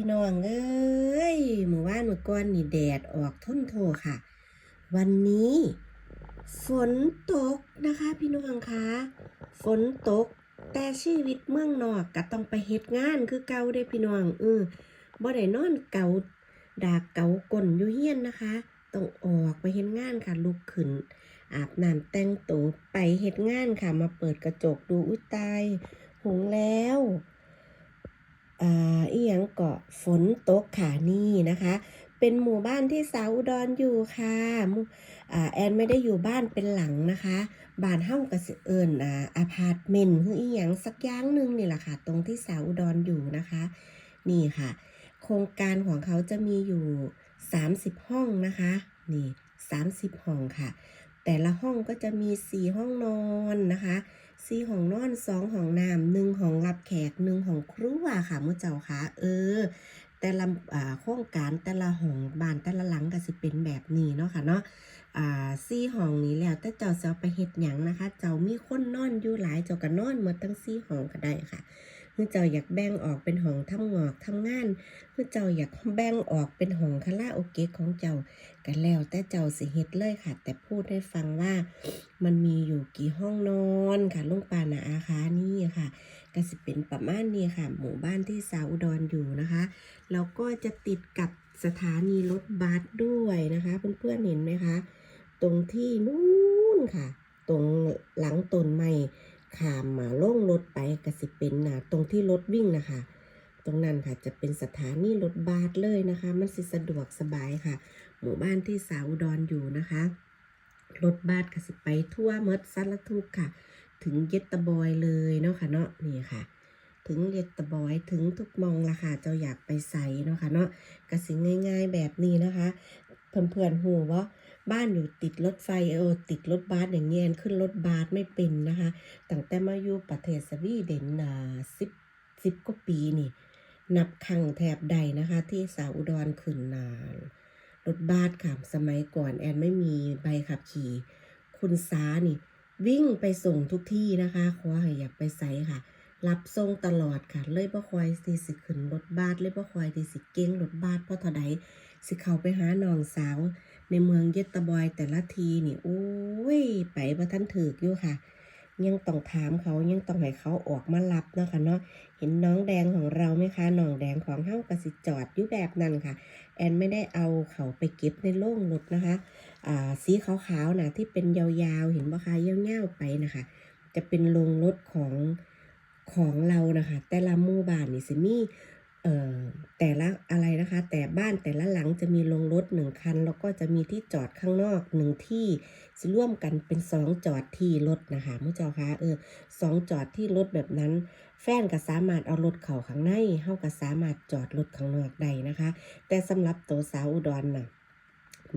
พี่น้องเอ้ยเมื่อวานเมื่อก่อนนี่แดดออกท่นโทค่ะ วันนี้ ฝนตกนะคะพี่น้องคะฝนตก แต่ชีวิตเมืองนอกก็ต้องไปเฮ็ดงานคือเก่าเด้พี่น้องเออบ่ได้นอนเกาดากเกาก้นอยู่เฮียนนะคะ ต้องออกไปเฮ็ดงานค่ะลุกขึ้น อาบน้ำแต่งตัวไปเฮ็ดงานค่ะมาเปิดกระจกดูอุ้ยตายหงแล้ว อ่าอีหยังเกาะฝนตกค่ะนี่นะคะ เป็นหมู่บ้านที่สาวอุดรอยู่ค่ะอ่าแอนไม่ได้อยู่บ้านเป็นหลังนะคะบ้านเฮ้ากับเอิญอ่าอพาร์ตเมนต์คืออีหยังสักอย่างหนึ่งนี่แหละค่ะ ตรงที่สาวอุดรอยู่นะคะ นี่ค่ะ โครงการของเขาจะมีอยู่ 30 ห้องนะคะ นี่ 30 ห้องค่ะ แต่ละห้องก็จะมี 4 ห้องนอนนะคะ สี่ห้องนอนสองห้องน้ำหนึ่งห้องรับแขกหนึ่งห้องครัวค่ะมุเจ้าค่ะเออ แต่ละอ่าโครงการแต่ละห้องบ้านแต่ละหลังก็สิเป็นแบบนี้เนาะค่ะเนาะอ่าสี่ห้องนี้แล้วแต่เจ้าจะเอาไปเฮ็ดหยังนะคะ เจ้ามีคนนอนอยู่หลายเจ้าก็นอนหมดทั้งสี่ห้องก็ได้ค่ะ คือเจ้าอยากแบ่งออกเป็นห้องทำงอกทำงานคือเจ้าอยากแบ่งออกเป็นห้องคาราโอเกะของเจ้าก็แล้วแต่เจ้าสิเฮ็ดเลยค่ะ แต่พูดให้ฟังว่า มันมีอยู่กี่ห้องนอนค่ะลุงปานาอาคานี่ค่ะก็สิเป็นประมาณนี้ค่ะ หมู่บ้านที่สาวอุดรอยู่นะคะแล้วก็จะติดกับสถานีรถบัสด้วยนะคะ เพื่อนๆเห็นไหมคะ ตรงที่นู้นค่ะ ตรงหลังต้นไม้ ขามมาล่งรถไปก็สิเป็นนะตรงที่รถวิ่งนะคะ ตรงนั้นค่ะจะเป็นสถานีรถบัสเลยนะคะ มันสิสะดวกสบายค่ะ หมู่บ้านที่สาวดอุดรอยู่นะคะ รถบัสก็สิไปทั่วเมดซัดละทุกค่ะ ถึงเยตตบอยเลยเนาะค่ะเนาะนี่ค่ะ ถึงเยตตบอยถึงทุกมองละค่ะเจ้าอยากไปใส่เนาะค่ะเนาะกสิง่าย ๆแบบนี้นะคะ เพื่อนๆหูว่า บ้านอยู่ติดรถไฟเออติดรถบัสอย่างเงี้ยขึ้นรถบัสไม่เป็นนะคะตั้งแต่มาอยู่ประเทศสวีเดนอ่าสิบสิบกว่าปีนี่ นับครั้งแถบใดนะคะ ที่สาวอุดรขึ้นนานรถบัสค่ะสมัยก่อนแอนไม่มีใบขับขี่ คุณสานี่ วิ่งไปส่งทุกที่นะคะขอให้อยากไปใส่ค่ะรับส่งตลอดค่ะ เลยบ่คอยสิสิขึ้นรถบัสเลยบ่คอยที่สิเก่งรถบัสเพราะเท่าใดสิเข้าไปหาน้องสาว ในเมืองเยตบอยแต่ละทีนี่โอ้ย ไปบ่ทันถึกอยู่ค่ะ ยังต้องถามเขายังต้องให้เขาออกมารับเนาะค่ะเนาะเห็นน้องแดงของเราไหมคะน้องแดงของเฮากระสิจอดอยู่แบบนั้นค่ะ แอนไม่ได้เอาเขาไปเก็บในโล่งรถนะคะอ่าสีขาวๆนะที่เป็นยาวๆ เห็นบ่คะยาวๆไปนะคะ จะเป็นโรงรถของของเรานะคะ แต่ละหมู่บ้านนี่สิมี แต่ละอะไรนะคะ แต่บ้านแต่ละหลังจะมีโรงรถหนึ่งคัน แล้วก็จะมีที่จอดข้างนอกหนึ่งที่ร่วมกันเป็นสองจอดที่รถนะคะมุเจ้าคะเออสองจอดที่รถแบบนั้น แฟนก็สามารถเอารถเข้าข้างในเฮาก็สามารถจอดรถข้างนอกได้นะคะ แต่สำหรับตัวสาวอุดรน่ะ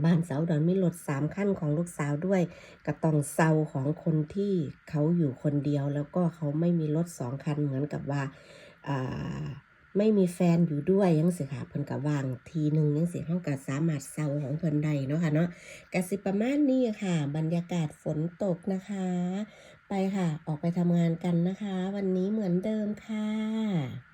บ้านสาวอุดรมีรถสามขั้นของลูกสาวด้วยก็ต้องเซาของคนที่เขาอยู่คนเดียวแล้วก็เขาไม่มีรถสองคันเหมือนกับว่าอ่า ไม่มีแฟนอยู่ด้วยยังสิค่ะเพิ่นก็วางทีหนึ่งยังสิเฮาก็สามารถเซาของเพิ่นได้เนาะค่ะเนาะกสิประมาณนี้ค่ะ บรรยากาศฝนตกนะคะ ไปค่ะ ออกไปทำงานกันนะคะ วันนี้เหมือนเดิมค่ะ